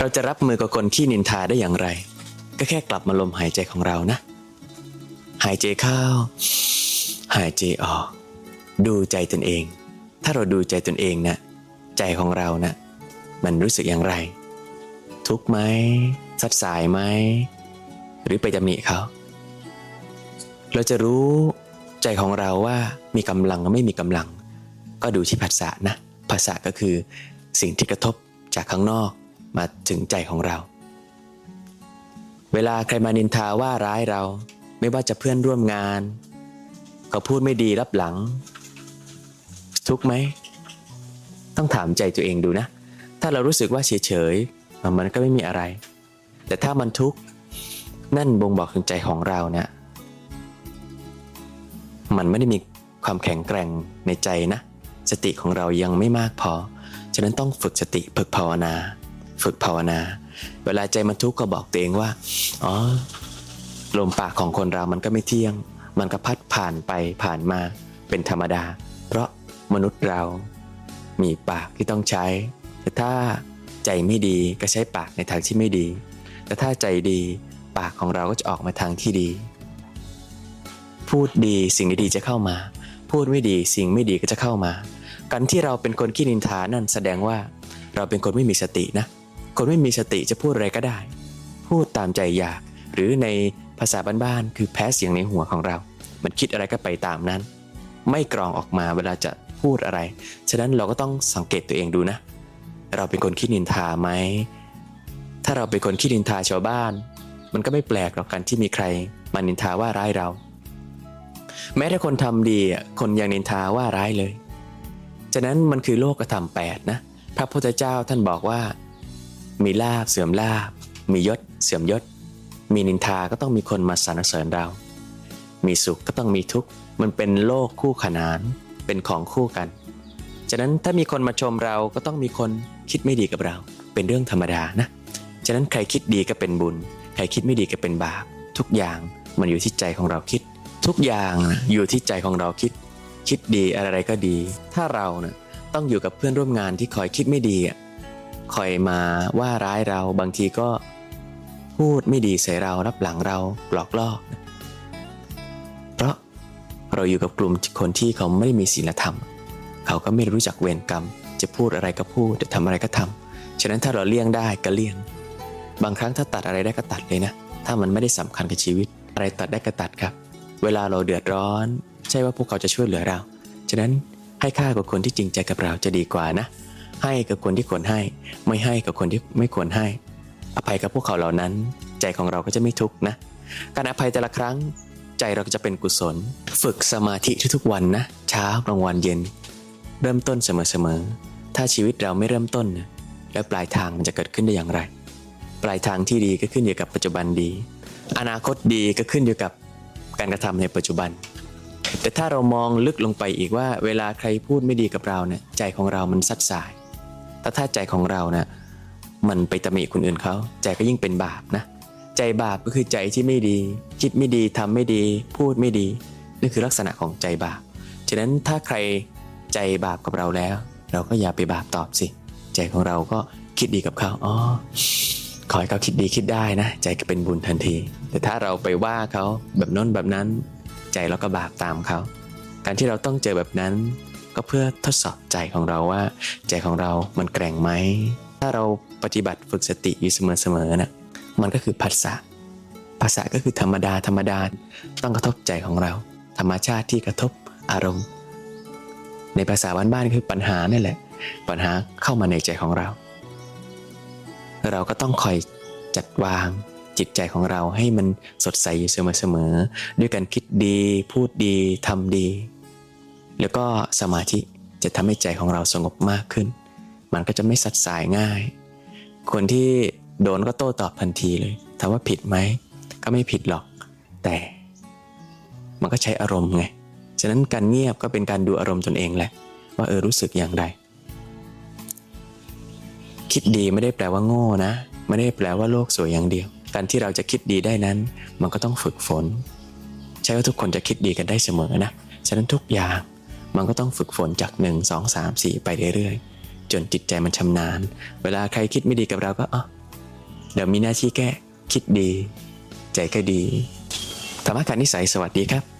เราจะรับมือกับคนขี้นินทาได้อย่างไร ก็แค่กลับมาลมหายใจของเรานะ หายใจเข้า หายใจออก ดูใจตนเอง ถ้าเราดูใจตนเองนะใจของเรานะมันรู้สึกอย่างไร ทุกข์ไหมสัดสายไหมหรือไปตำหนิเขาเราจะรู้ใจของเราว่ามีกำลังไม่มีกำลัง ก็ดูที่ภาษานะภาษาก็คือสิ่งที่กระทบจากข้างนอก มาถึงใจของเรา เวลาใครมานินทาว่าร้ายเรา ไม่ว่าจะเพื่อนร่วมงานเขาพูดไม่ดีรับหลัง ทุกไหม ต้องถามใจตัวเองดูนะ ถ้าเรารู้สึกว่าเฉยๆมันก็ไม่มีอะไร แต่ถ้ามันทุกข์นั่นบ่งบอกถึงใจของเราเนี่ยมันไม่ได้มีความแข็งแกร่งในใจนะ สติของเรายังไม่มากพอ ฉะนั้นต้องฝึกสติฝึกภาวนา ฝึกภาวนา เวลาใจมันทุกข์ก็บอกตัวเองว่า อ๋อ ลมปากของคนเรามันก็ไม่เที่ยง มันก็พัดผ่านไปผ่านมาเป็นธรรมดา เพราะมนุษย์เรา มีปากที่ต้องใช้ แต่ถ้าใจไม่ดีก็ใช้ปากในทางที่ไม่ดี แต่ถ้าใจดีปากของเราก็จะออกมาทางที่ดี พูดดีสิ่งดีๆจะเข้ามา พูดไม่ดีสิ่งไม่ดีก็จะเข้ามา การที่เราเป็นคนขี้นินทานั่นแสดงว่าเราเป็นคนไม่มีสตินะ คนไม่มีสติจะพูดอะไรก็ได้ พูดตามใจอยาก หรือในภาษาบ้านๆคือแพ้เสียงในหัวของเรา มันคิดอะไรก็ไปตามนั้น ไม่กรองออกมาเวลาจะพูดอะไร ฉะนั้นเราก็ต้องสังเกตตัวเองดูนะ เราเป็นคนขี้นินทาไหม ถ้าเราเป็นคนขี้นินทาชาวบ้าน มันก็ไม่แปลกหรอกการที่มีใครมานินทาว่าร้ายเรา แม้แต่คนทำดีคนยังนินทาว่าร้ายเลย ฉะนั้นมันคือโลกธรรมแปดนะ พระพุทธเจ้าท่านบอกว่า มีลาบเสื่อมลาบ มียศ เสื่อมยศ มีนินทาก็ต้องมีคนมาสรรเสริญเรา มีสุขก็ต้องมีทุกข์ มันเป็นโลกคู่ขนาน เป็นของคู่กัน ฉะนั้นถ้ามีคนมาชมเราก็ต้องมีคนคิดไม่ดีกับเรา เป็นเรื่องธรรมดานะ ฉะนั้นใครคิดดีก็เป็นบุญ ใครคิดไม่ดีก็เป็นบาป ทุกอย่างมันอยู่ที่ใจของเราคิด ทุกอย่างอยู่ที่ใจของเราคิด คิดดีอะไรก็ดี ถ้าเราเนะ่ต้องอยู่กับเพื่อนร่วมงานที่คอยคิดไม่ดีอะ คอยมาว่าร้ายเราบางทีก็พูดไม่ดีใส่เรารับหลังเราหลอกล่อเพราะเราอยู่กับกลุ่มคนที่เขาไม่ได้มีศีลธรรม เขาก็ไม่รู้จักเวรกรรม จะพูดอะไรก็พูดจะทำอะไรก็ทำฉะนั้นถ้าเราเลี่ยงได้ก็เลี่ยง บางครั้งถ้าตัดอะไรได้ก็ตัดเลยนะ ถ้ามันไม่ได้สำคัญกับชีวิต อะไรตัดได้ก็ตัดครับ เวลาเราเดือดร้อน ใช่ว่าพวกเขาจะช่วยเหลือเรา ฉะนั้นให้ค่ากับคนที่จริงใจกับเราจะดีกว่านะ ให้กับคนที่ควรให้ ไม่ให้กับคนที่ไม่ควรให้ อภัยกับพวกเขาเหล่านั้น ใจของเราก็จะไม่ทุกข์นะ การอภัยแต่ละครั้ง ใจเราก็จะเป็นกุศล ฝึกสมาธิทุกๆวันนะ เช้ากลางวันเย็น เริ่มต้นเสมอๆถ้าชีวิตเราไม่เริ่มต้น แล้วปลายทางมันจะเกิดขึ้นได้อย่างไร ปลายทางที่ดีก็ขึ้นอยู่กับปัจจุบันดี อนาคตดีก็ขึ้นอยู่กับการกระทำในปัจจุบันแต่ถ้าเรามองลึกลงไปอีกว่าเวลาใครพูดไม่ดีกับเราเนี่ยใจของเรามันซัดสาย แต่ถ้าใจของเราเนี่ยมันไปตำหนิคนอื่นเขาใจก็ยิ่งเป็นบาปนะ ใจบาปก็คือใจที่ไม่ดี คิดไม่ดีทำไม่ดี พูดไม่ดีนี่คือลักษณะของใจบาปฉะนั้นถ้าใครใจบาปกับเราแล้ว เราก็อย่าไปบาปตอบสิ ใจของเราก็คิดดีกับเขาอ๋อขอให้เขาคิดดีคิดได้นะ ใจก็เป็นบุญทันที แต่ถ้าเราไปว่าเขาแบบน้นแบบนั้น ใจเราก็บาปตามเขา การที่เราต้องเจอแบบนั้น ก็เพื่อทดสอบใจของเราว่า ใจของเรามันแกร่งไหม ถ้าเราปฏิบัติฝึกสติอยู่เสมอๆนะมันก็คือภาษาภาษาก็คือธรรมดาธรรมดาต้องกระทบใจของเรา ธรรมชาติที่กระทบอารมณ์ ในภาษาบ้านๆคือปัญหานั่นแหละ ปัญหาเข้ามาในใจของเรา เราก็ต้องคอยจัดวางจิตใจของเราให้มันสดใสอยู่เสมอๆด้วยการคิดดี พูดดีทำดี แล้วก็สมาธิจะทำให้ใจของเราสงบมากขึ้น มันก็จะไม่สัดสายง่าย คนที่โดนก็โต้ตอบทันทีเลยถามว่าผิดไหม ก็ไม่ผิดหรอก แต่มันก็ใช้อารมณ์ไง ฉะนั้นการเงียบก็เป็นการดูอารมณ์ตนเองแหละ ว่าเออรู้สึกอย่างไร คิดดีไม่ได้แปลว่าโง่นะ ไม่ได้แปลว่าโลกสวยอย่างเดียว การที่เราจะคิดดีได้นั้น มันก็ต้องฝึกฝน ใช่ว่าทุกคนจะคิดดีกันได้เสมอนะ ฉะนั้นทุกอย่าง มันก็ต้องฝึกฝนจาก 1 2 3 4 ไปเรื่อยๆ จนจิตใจมันชำนาญ เวลาใครคิดไม่ดีกับเราก็อ๋อเดี๋ยวมีหน้าที่แก้คิดดี ใจก็ดีธรรมะการนิสัยสวัสดีครับ